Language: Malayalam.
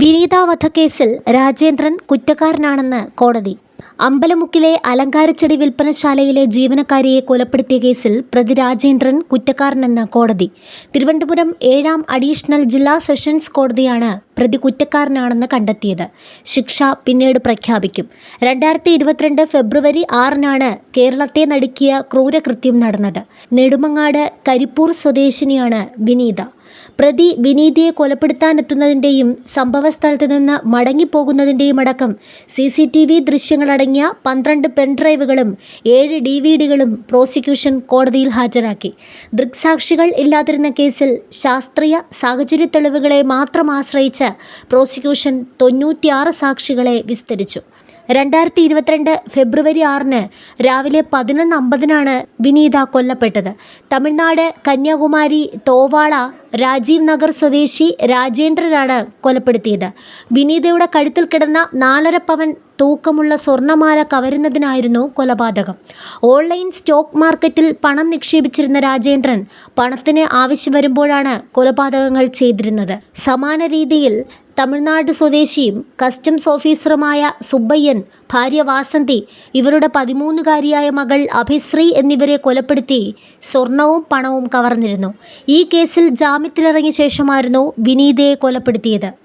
വിനീത വധക്കേസിൽ രാജേന്ദ്രൻ കുറ്റക്കാരനാണെന്ന് കോടതി. അമ്പലമുക്കിലെ അലങ്കാരച്ചെടി വിൽപ്പനശാലയിലെ ജീവനക്കാരിയെ കൊലപ്പെടുത്തിയ കേസിൽ പ്രതി രാജേന്ദ്രൻ കുറ്റക്കാരനെന്ന് കോടതി. തിരുവനന്തപുരം ഏഴാം അഡീഷണൽ ജില്ലാ സെഷൻസ് കോടതിയാണ് പ്രതി കുറ്റക്കാരനാണെന്ന് കണ്ടെത്തിയത്. ശിക്ഷ പിന്നീട് പ്രഖ്യാപിക്കും. രണ്ടായിരത്തി ഇരുപത്തിരണ്ട് ഫെബ്രുവരി ആറിനാണ് കേരളത്തെ നടുക്കിയ ക്രൂരകൃത്യം നടന്നത്. നെടുമങ്ങാട് കരിപ്പൂർ സ്വദേശിനിയാണ് വിനീത. പ്രതി വിനീതിയെ കൊലപ്പെടുത്താനെത്തുന്നതിന്റെയും സംഭവസ്ഥലത്ത് നിന്ന് മടങ്ങിപ്പോകുന്നതിന്റെയും അടക്കം സി സി ടി വി ദൃശ്യങ്ങളടങ്ങിയ പന്ത്രണ്ട് പെൻഡ്രൈവുകളും ഏഴ് ഡി വി ഡികളും പ്രോസിക്യൂഷൻ കോടതിയിൽ ഹാജരാക്കി. ദൃക്സാക്ഷികൾ ഇല്ലാതിരുന്ന കേസിൽ ശാസ്ത്രീയ സാഹചര്യ തെളിവുകളെ മാത്രം ആശ്രയിച്ച് പ്രോസിക്യൂഷൻ തൊണ്ണൂറ്റിയാറ് സാക്ഷികളെ വിസ്തരിച്ചു. രണ്ടായിരത്തി ഇരുപത്തിരണ്ട് ഫെബ്രുവരി ആറിന് രാവിലെ പതിനൊന്ന് അമ്പതിനാണ് വിനീത കൊല്ലപ്പെട്ടത്. തമിഴ്നാട് കന്യാകുമാരി തോവാള രാജീവ് നഗർ സ്വദേശി രാജേന്ദ്രനാണ് കൊലപ്പെടുത്തിയത്. വിനീതയുടെ കഴുത്തിൽ കിടന്ന നാലര പവൻ തൂക്കമുള്ള സ്വർണമാല കവരുന്നതിനായിരുന്നു കൊലപാതകം. ഓൺലൈൻ സ്റ്റോക്ക് മാർക്കറ്റിൽ പണം നിക്ഷേപിച്ചിരുന്ന രാജേന്ദ്രൻ പണത്തിന് ആവശ്യം വരുമ്പോഴാണ് കൊലപാതകങ്ങൾ ചെയ്തിരുന്നത്. സമാന രീതിയിൽ തമിഴ്നാട് സ്വദേശിയും കസ്റ്റംസ് ഓഫീസറുമായ സുബ്ബയ്യൻ ഭാര്യ വാസന്തി ഇവരുടെ പതിമൂന്നുകാരിയായ മകൾ അഭിശ്രീ എന്നിവരെ കൊലപ്പെടുത്തി സ്വർണവും പണവും കവർന്നിരുന്നു. ഈ കേസിൽ ജാമ്യത്തിലിറങ്ങിയ ശേഷമായിരുന്നു വിനീതയെ കൊലപ്പെടുത്തിയത്.